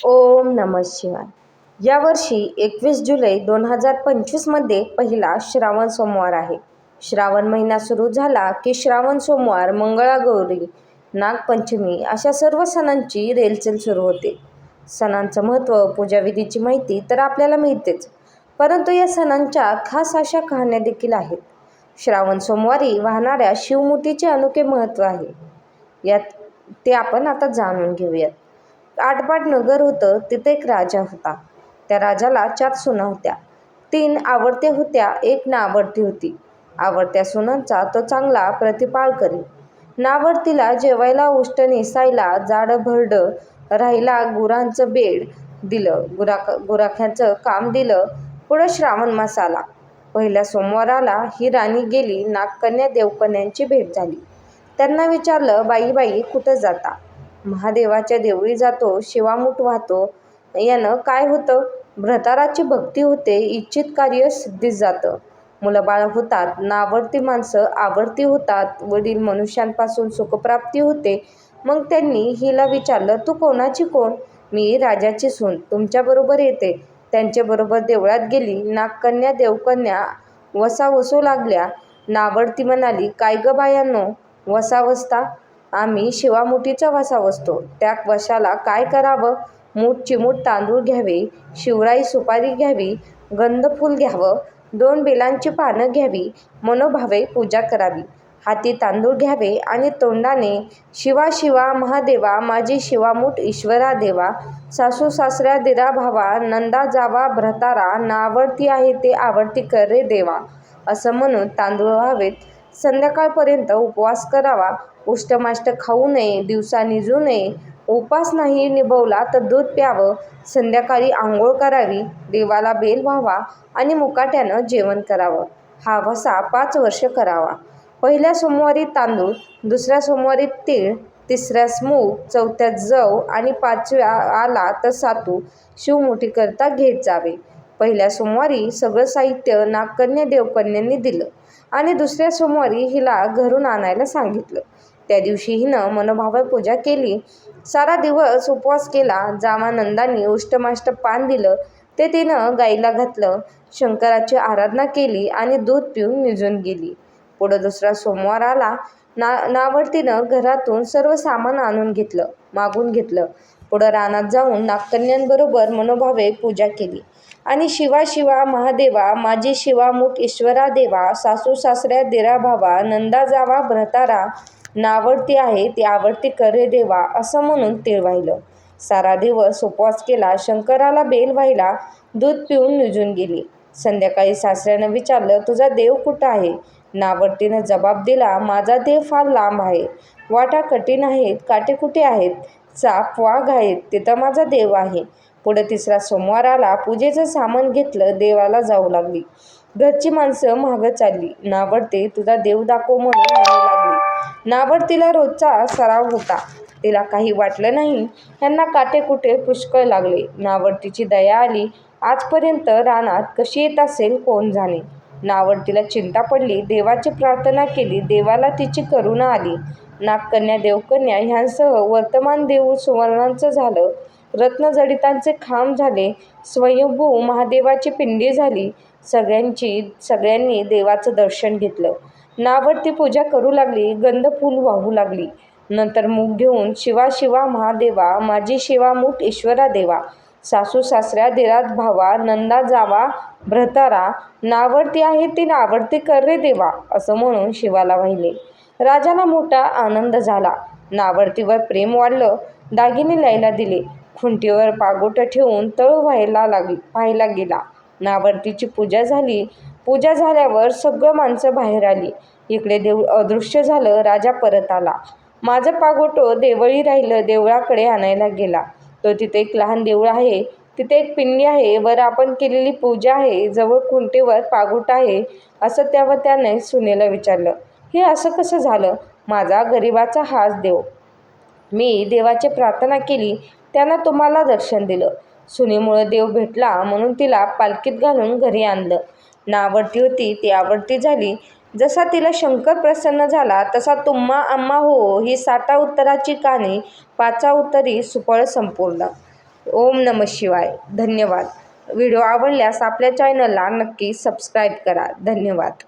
ओम नम शिवाय. यावर्षी एकवीस जुलै दोन हजार पंचवीसमध्ये पहिला श्रावण सोमवार आहे. श्रावण महिना सुरू झाला की श्रावण सोमवार मंगळागौरी नागपंचमी अशा सर्व सणांची रेलचेल सुरू होते. सणांचं महत्त्व पूजाविधीची माहिती तर आपल्याला मिळतेच परंतु या सणांच्या खास अशा कहाण्या देखील आहेत. श्रावण सोमवारी वाहणाऱ्या शिवमुठीचे अनोखे महत्त्व आहे. यात ते आपण आता जाणून घेऊयात. आटपाट नगर होतं तिथे एक राजा होता. त्या राजाला चार सुना होत्या. तीन आवडत्या होत्या एक नावडती होती. आवडत्या सुनांचा तो चांगला प्रतिपाळ करी. नावडतीला जेवायला उष्ट नेसायला जाडं भरडं राहिला गुरांचं बेड दिलं गुराख गुराख्याचं काम दिलं पुढं श्रावण मास आला पहिल्या सोमवाराला ही राणी गेली नागकन्या देवकन्यांची भेट झाली. त्यांना विचारलं बाई बाई कुठं जाता? महादेवाच्या देवळी जातो शिवामूठ वाहतो. यानं काय होतं? भ्रताराची भक्ती होते इच्छित कार्य सिद्धीस जातं. मुलंबाळ होतात नावडती माणसं आवडती होतात. वडील मनुष्यांपासून सुखप्राप्ती होते. मग त्यांनी हिला विचारलं तू कोणाची कोण? मी राजाची सून. तुमच्याबरोबर येते. त्यांच्याबरोबर देवळात गेली. नागकन्या देवकन्या वसा वसू लागल्या. नावडती म्हणाली काय ग बायांनो? वसा वसता आम्ही शिवामुठीचा वसा वसतो त्या वशाला काय करावं? मूठ चिमूट तांदूळ घ्यावे शिवराई सुपारी घ्यावी गंधफूल घ्यावं दोन बेलांची पानं घ्यावी मनोभावे पूजा करावी. हाती तांदूळ घ्यावे आणि तोंडाने शिवा शिवा महादेवा माझी शिवामूठ ईश्वरा देवा सासू सासऱ्या दिरा भावा नंदा जावा भ्रतारा नावडती आहे ते आवडती कर रे देवा. असं म्हणून तांदूळ व्हावेत. संध्याकाळपर्यंत उपवास करावा. उष्टमाष्ट खाऊ नये दिवसा निजू नये. उपास नाही निभवला तर दूध प्यावं. संध्याकाळी आंघोळ करावी. देवाला बेल व्हावा आणि मुकाट्यानं जेवण करावं. हा वसा पाच वर्ष करावा. पहिल्या सोमवारी तांदूळ दुसऱ्या सोमवारी तीळ तिसऱ्यास मूग चौथ्यात जव आणि पाचव्या आला तर सातू शिवमुठीकरता घेत जावे. पहिल्या सोमवारी सगळं साहित्य नागकन्या देवकन्यांनी दिलं. आणि दुसऱ्या सोमवारी हिला घरून आणायला सांगितलं. त्या दिवशी हिनं मनोभावे पूजा केली. सारा दिवस उपवास केला. जामानंदांनी उष्टमाष्ट पान दिलं. ते तिनं गाईला घातलं. शंकराची आराधना केली आणि दूध पिऊन निजून गेली. पुढं दुसरा सोमवार आला. ना नावडतीनं घरातून सर्व सामान आणून घेतलं मागून घेतलं. पुढं रानात जाऊन नागकन्यांबरोबर मनोभावे पूजा केली. आणि शिवा शिवा महादेवा माझी शिवामुठ ईश्वरा देवा सासू सासऱ्या देरा भावा नंदा जावा भ्रतारा नावडती आहे ती आवडती करे देवा असं म्हणून तीळ वाहिलं. सारा दिवस उपवास केला शंकराला बेल व्हायला दूध पिऊन निजून गेली. संध्याकाळी सासऱ्यानं विचारलं तुझा देव कुठं आहे? नावडतीनं जबाब दिला माझा देव फार लांब आहे. वाटा कठीण आहेत काटे कुठे आहेत? चाप वाघ आहेत तिथं माझा देव आहे. पुढे तिसरा सोमवार आला पूजेचं सामान घेतलं देवाला जाऊ लागली. घरची माणसं मागं चालली. नावडते तुझा देव दाखव म्हणून म्हणू लागली. नावडतीला रोजचा सराव होता. तिला काही वाटलं नाही. ह्यांना काटे कुठे पुष्कळ लागले. नावडतीची दया आली. आजपर्यंत रानात कशी येत असेल कोण जाणे? नावडतीला चिंता पडली. देवाची प्रार्थना केली. देवाला तिची करुणा आली. नागकन्या देवकन्या ह्यांसह वर्तमान देऊळ सुवर्णांचं झालं. रत्नजडितांचे खांब झाले स्वयंभू महादेवाची पिंडी झाली सगळ्यांची सगळ्यांनी देवाचं दर्शन घेतलं. नावडती पूजा करू लागली गंधफूल वाहू लागली. नंतर मूग घेऊन शिवा शिवा महादेवा माझी शिवा मूठ ईश्वरा देवा सासू सासऱ्या देरात भावा नंदा जावा भ्रतारा नावडती आहे ती नावडती कर रे देवा असं म्हणून शिवाला वाहिले. राजाला मोठा आनंद झाला. नावडतीवर प्रेम वाढलं. दागिने ल्यायला दिले. खुंटीवर पागोटं ठेवून तळ व्हायला लागली पाहायला गेला. नावरतीची पूजा झाली. पूजा झाल्यावर सगळं माणसं बाहेर आली. इकडे देव अदृश्य झालं राजा परत आला. माझं पागोटं देवळी राहिलं देवळाकडे आणायला गेला. तो तिथे एक लहान देऊळ आहे. तिथे एक पिंडी आहे. वर आपण केलेली पूजा आहे. जवळ खुंटीवर पागोट आहे असं त्यावर त्याने सुनेला विचारलं. हे असं कसं झालं? माझा गरिबाचा हाच देव. मी देवाची प्रार्थना केली. त्यानं तुम्हाला दर्शन दिलं. सुनेमुळं देव भेटला म्हणून तिला पालखीत घालून घरी आणलं. नावडती होती ती आवडती झाली. जसा तिला शंकर प्रसन्न झाला तसा तुम्हा आम्हा हो ही साता उत्तराची कहाणी पाचा उत्तरी सुफळ संपूर्ण. ओम नम शिवाय. धन्यवाद. व्हिडिओ आवडल्यास आपल्या चॅनलला नक्की सबस्क्राईब करा. धन्यवाद.